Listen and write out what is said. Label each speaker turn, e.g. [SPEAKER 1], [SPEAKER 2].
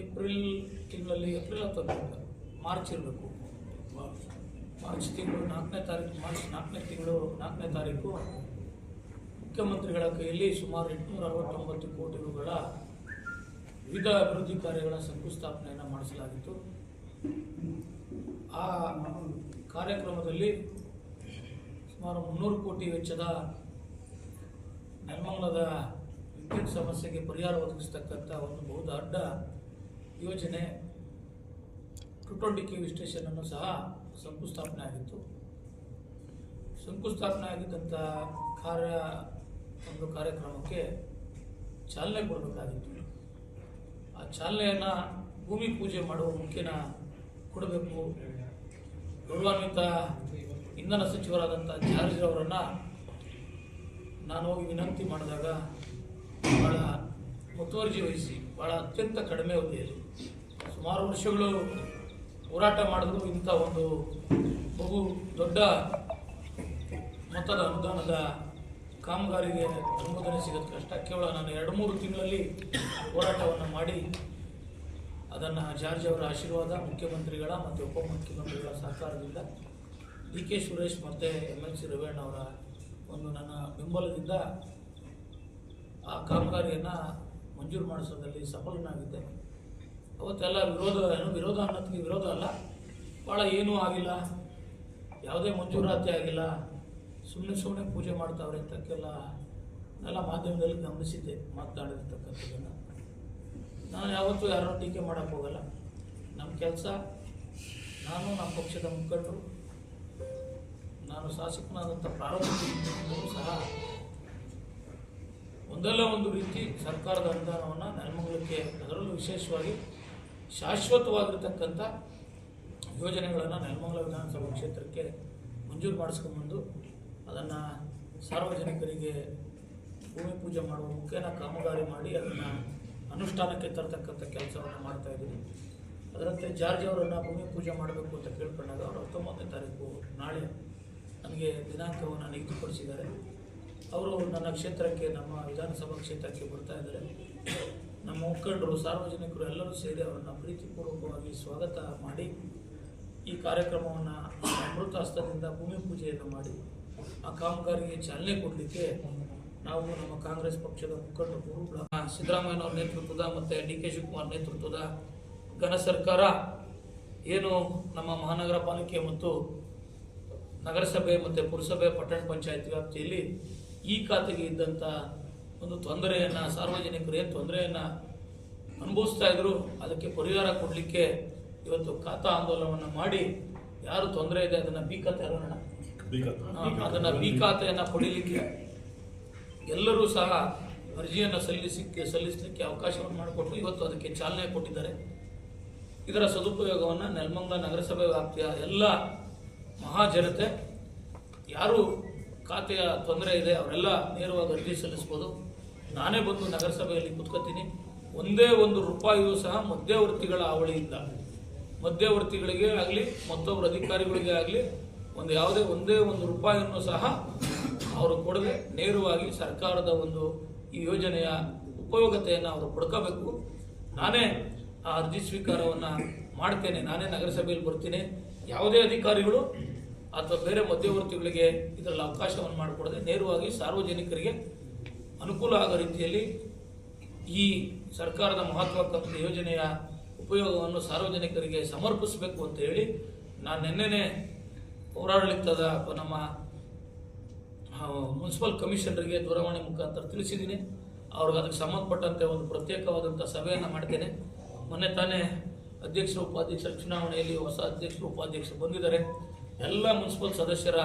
[SPEAKER 1] April ತಿಂಗಳಲ್ಲಿ, April ಅಥವಾ March ಇರಬೇಕು. ಮಾರ್ಚ್ ತಿಂಗಳು ನಾಲ್ಕನೇ ತಾರೀಕು, ಮಾರ್ಚ್ ನಾಲ್ಕನೇ ತಿಂಗಳು ನಾಲ್ಕನೇ ತಾರೀಕು. ಮುಖ್ಯಮಂತ್ರಿಗಳ ಕೈಯಲ್ಲಿ ಸುಮಾರು ಎಂಟುನೂರ ಅರವತ್ತೊಂಬತ್ತು ಕೋಟಿ ರೂಗಳ ವಿವಿಧ ಅಭಿವೃದ್ಧಿ ಕಾರ್ಯಗಳ ಶಂಕುಸ್ಥಾಪನೆಯನ್ನು ಮಾಡಿಸಲಾಗಿತ್ತು. ಆ ಕಾರ್ಯಕ್ರಮದಲ್ಲಿ ಸುಮಾರು ಮುನ್ನೂರು ಕೋಟಿ ವೆಚ್ಚದ ನೆಲಮಂಗಲದ ವಿದ್ಯುತ್ ಸಮಸ್ಯೆಗೆ ಪರಿಹಾರ ಒದಗಿಸ್ತಕ್ಕಂಥ ಒಂದು ಬಹುದೊಡ್ಡ ಯೋಜನೆ ಟು ಟ್ವೆಂಟಿ ಸ್ಟೇಷನ್ ವಿ ಸ್ಟೇಷನನ್ನು ಸಹ ಶಂಕುಸ್ಥಾಪನೆ ಆಗಿತ್ತು. ಶಂಕುಸ್ಥಾಪನೆ ಆಗಿದ್ದಂಥ ಕಾರ್ಯ, ಒಂದು ಕಾರ್ಯಕ್ರಮಕ್ಕೆ ಚಾಲನೆ ಕೊಡಬೇಕಾಗಿತ್ತು. ಆ ಚಾಲನೆಯನ್ನು ಭೂಮಿ ಪೂಜೆ ಮಾಡುವ ಮುಖ್ಯನ ಕೊಡಬೇಕು. ಗೌರವಾನ್ವಿತ ಇಂಧನ ಸಚಿವರಾದಂಥ ಜಾರ್ಜ್ ಅವರನ್ನು ನಾನು ಹೋಗಿ ವಿನಂತಿ ಮಾಡಿದಾಗ ಭಾಳ ಮುತುವರ್ಜಿ ವಹಿಸಿ ಭಾಳ ಅತ್ಯಂತ ಕಡಿಮೆ ಅವಧಿಯಲ್ಲಿ ಸುಮಾರು ವರ್ಷಗಳು ಹೋರಾಟ ಮಾಡಿದ್ರು ಇಂಥ ಒಂದು ಬಹು ದೊಡ್ಡ ಮೊತ್ತದ ಅನುದಾನದ ಕಾಮಗಾರಿಗೆ ಅನುಮೋದನೆ ಸಿಗೋದು ಕಷ್ಟ. ಕೇವಲ ನಾನು ಎರಡು ಮೂರು ತಿಂಗಳಲ್ಲಿ ಹೋರಾಟವನ್ನು ಮಾಡಿ ಅದನ್ನು ಜಾರ್ಜ್ ಅವರ ಆಶೀರ್ವಾದ, ಮುಖ್ಯಮಂತ್ರಿಗಳ ಮತ್ತು ಉಪಮುಖ್ಯಮಂತ್ರಿಗಳ ಸಹಕಾರದಿಂದ ಡಿ ಕೆ ಸುರೇಶ್ ಮತ್ತು ಎಂ ಎಲ್ ಸಿ ರವೇಣ್ಣವರ ಒಂದು ನನ್ನ ಬೆಂಬಲದಿಂದ ಆ ಕಾಮಗಾರಿಯನ್ನು ಮಂಜೂರು ಮಾಡಿಸೋದ್ರಲ್ಲಿ ಸಫಲನಾಗಿದ್ದೆ. ಅವತ್ತೆಲ್ಲ ವಿರೋಧ, ಏನು ವಿರೋಧ ಅನ್ನೋದಕ್ಕೆ ವಿರೋಧ ಅಲ್ಲ. ಭಾಳ ಏನೂ ಆಗಿಲ್ಲ. ಯಾವುದೇ ಮಂಜೂರಾತಿ ಆಗಿಲ್ಲ. ಸುಮ್ಮನೆ ಸುಮ್ಮನೆ ಪೂಜೆ ಮಾಡ್ತಾವ್ರೆ ಅಂತಕ್ಕೆಲ್ಲ ಎಲ್ಲ ಮಾಧ್ಯಮದಲ್ಲಿ ಗಮನಿಸಿದ್ದೆ ಮಾತನಾಡಿರ್ತಕ್ಕಂಥದ್ದನ್ನು ನಾನು ಯಾವತ್ತೂ ಯಾರನ್ನೂ ಟೀಕೆ ಮಾಡೋಕ್ಕೆ ಹೋಗಲ್ಲ. ನಮ್ಮ ಕೆಲಸ, ನಾನು ನಮ್ಮ ಪಕ್ಷದ ಮುಖಂಡರು. ನಾನು ಶಾಸಕನಾದಂಥ ಪ್ರಾರಂಭದಿಂದಲೂ ಒಂದಲ್ಲ ಒಂದು ರೀತಿ ಸರ್ಕಾರದ ಅನುದಾನವನ್ನು ನೆಲಮಂಗಲಕ್ಕೆ ಅದರಲ್ಲೂ ವಿಶೇಷವಾಗಿ ಶಾಶ್ವತವಾಗಿರ್ತಕ್ಕಂಥ ಯೋಜನೆಗಳನ್ನು ನೆಲಮಂಗಲ ವಿಧಾನಸಭಾ ಕ್ಷೇತ್ರಕ್ಕೆ ಮಂಜೂರು ಮಾಡಿಸ್ಕೊಂಬಂದು ಅದನ್ನು ಸಾರ್ವಜನಿಕರಿಗೆ ಭೂಮಿ ಪೂಜೆ ಮಾಡುವ ಮುಖೇನ ಕಾಮಗಾರಿ ಮಾಡಿ ಅದನ್ನು ಅನುಷ್ಠಾನಕ್ಕೆ ತರತಕ್ಕಂಥ ಕೆಲಸವನ್ನು ಮಾಡ್ತಾ ಇದ್ದೀನಿ. ಅದರಂತೆ ಜಾರ್ಜ್ ಅವರನ್ನು ಭೂಮಿ ಪೂಜೆ ಮಾಡಬೇಕು ಅಂತ ಕೇಳ್ಕೊಂಡಾಗ ಅವರು ಹತ್ತೊಂಬತ್ತನೇ ತಾರೀಕು ನಾಳೆ ನನಗೆ ದಿನಾಂಕವನ್ನು ನಿಗದಿಪಡಿಸಿದ್ದಾರೆ. ಅವರು ನನ್ನ ಕ್ಷೇತ್ರಕ್ಕೆ, ನಮ್ಮ ವಿಧಾನಸಭಾ ಕ್ಷೇತ್ರಕ್ಕೆ ಬರ್ತಾ ಇದ್ದಾರೆ. ನಮ್ಮ ಮುಖಂಡರು, ಸಾರ್ವಜನಿಕರು ಎಲ್ಲರೂ ಸೇರಿ ಅವರನ್ನು ಪ್ರೀತಿಪೂರ್ವಕವಾಗಿ ಸ್ವಾಗತ ಮಾಡಿ, ಈ ಕಾರ್ಯಕ್ರಮವನ್ನು ಅಮೃತ ಹಸ್ತದಿಂದ ಭೂಮಿ ಪೂಜೆಯನ್ನು ಮಾಡಿ, ಆ ಕಾಮಗಾರಿಗೆ ಚಾಲನೆ ಕೊಡಲಿಕ್ಕೆ ನಾವು ನಮ್ಮ ಕಾಂಗ್ರೆಸ್ ಪಕ್ಷದ ಮುಖಂಡರು ಸಿದ್ದರಾಮಯ್ಯನವರ ನೇತೃತ್ವದ ಮತ್ತು ಡಿ ಕೆ ಶಿವಕುಮಾರ್ ನೇತೃತ್ವದ ಘನ ಸರ್ಕಾರ ಏನು ನಮ್ಮ ಮಹಾನಗರ ಪಾಲಿಕೆ ಮತ್ತು ನಗರಸಭೆ ಮತ್ತು ಪುರಸಭೆ ಪಟ್ಟಣ ಪಂಚಾಯತ್ ವ್ಯಾಪ್ತಿಯಲ್ಲಿ ಈ ಖಾತೆಗೆ ಇದ್ದಂಥ ಒಂದು ತೊಂದರೆಯನ್ನು ಸಾರ್ವಜನಿಕರು ಏನು ತೊಂದರೆಯನ್ನು ಅನುಭವಿಸ್ತಾ ಇದ್ರು ಅದಕ್ಕೆ ಪರಿಹಾರ ಕೊಡಲಿಕ್ಕೆ ಇವತ್ತು ಖಾತಾ ಆಂದೋಲನವನ್ನು ಮಾಡಿ ಯಾರು ತೊಂದರೆ ಇದೆ ಅದನ್ನು ಬಿ ಖಾತೆ ಅರೋಣ ಅದನ್ನು ಬಿ ಖಾತೆಯನ್ನು ಪಡೀಲಿಕ್ಕೆ ಎಲ್ಲರೂ ಸಹ ಅರ್ಜಿಯನ್ನು ಸಲ್ಲಿಸಲಿಕ್ಕೆ ಸಲ್ಲಿಸಲಿಕ್ಕೆ ಅವಕಾಶವನ್ನು ಮಾಡಿಕೊಟ್ಟು ಇವತ್ತು ಅದಕ್ಕೆ ಚಾಲನೆ ಕೊಟ್ಟಿದ್ದಾರೆ. ಇದರ ಸದುಪಯೋಗವನ್ನು ನೆಲಮಂಗ ನಗರಸಭೆ ವ್ಯಾಪ್ತಿಯ ಎಲ್ಲ ಮಹಾಜನತೆ ಯಾರು ಖಾತೆಯ ತೊಂದರೆ ಇದೆ, ಅವರೆಲ್ಲ ನೇರವಾಗಿ ಅರ್ಜಿ ಸಲ್ಲಿಸ್ಬೋದು. ನಾನೇ ಬಂದು ನಗರಸಭೆಯಲ್ಲಿ ಕುತ್ಕೋತೀನಿ. ಒಂದೇ ಒಂದು ರೂಪಾಯಿಯೂ ಸಹ ಮಧ್ಯವರ್ತಿಗಳ ಹಾವಳಿಯಿಂದ ಮಧ್ಯವರ್ತಿಗಳಿಗೆ ಆಗಲಿ ಮತ್ತೊಬ್ಬರ ಅಧಿಕಾರಿಗಳಿಗೆ ಆಗಲಿ, ಒಂದು ಯಾವುದೇ ಒಂದೇ ಒಂದು ರೂಪಾಯಿಯನ್ನು ಸಹ ಅವರು ಕೊಡದೆ ನೇರವಾಗಿ ಸರ್ಕಾರದ ಒಂದು ಈ ಯೋಜನೆಯ ಉಪಯೋಗತೆಯನ್ನು ಅವರು ಪಡ್ಕೋಬೇಕು. ನಾನೇ ಆ ಅರ್ಜಿ ಸ್ವೀಕಾರವನ್ನು ಮಾಡ್ತೇನೆ. ನಾನೇ ನಗರಸಭೆಯಲ್ಲಿ ಬರ್ತೀನಿ. ಯಾವುದೇ ಅಧಿಕಾರಿಗಳು ಅಥವಾ ಬೇರೆ ಮಧ್ಯವರ್ತಿಗಳಿಗೆ ಇದರಲ್ಲಿ ಅವಕಾಶವನ್ನು ಮಾಡಿಕೊಡದೆ ನೇರವಾಗಿ ಸಾರ್ವಜನಿಕರಿಗೆ ಅನುಕೂಲ ಆಗೋ ರೀತಿಯಲ್ಲಿ ಈ ಸರ್ಕಾರದ ಮಹತ್ವಾಕಾಂಕ್ಷಿ ಯೋಜನೆಯ ಉಪಯೋಗವನ್ನು ಸಾರ್ವಜನಿಕರಿಗೆ ಸಮರ್ಪಿಸಬೇಕು ಅಂತ ಹೇಳಿ ನಾನು ನಿನ್ನೆನೇ ಪೌರಾಡಳಿತದ ನಮ್ಮ ಮುನ್ಸಿಪಲ್ ಕಮಿಷನರಿಗೆ ದೂರವಾಣಿ ಮುಖಾಂತರ ತಿಳಿಸಿದ್ದೀನಿ. ಅವ್ರಿಗೆ ಅದಕ್ಕೆ ಸಂಬಂಧಪಟ್ಟಂತೆ ಒಂದು ಪ್ರತ್ಯೇಕವಾದಂಥ ಸಭೆಯನ್ನು ಮಾಡ್ತೇನೆ. ಮೊನ್ನೆ ತಾನೇ ಅಧ್ಯಕ್ಷರು, ಉಪಾಧ್ಯಕ್ಷರ, ಚುನಾವಣೆಯಲ್ಲಿ ಹೊಸ ಅಧ್ಯಕ್ಷರು, ಉಪಾಧ್ಯಕ್ಷರು ಬಂದಿದ್ದಾರೆ. ಎಲ್ಲ ಮುನ್ಸಿಪಲ್ ಸದಸ್ಯರ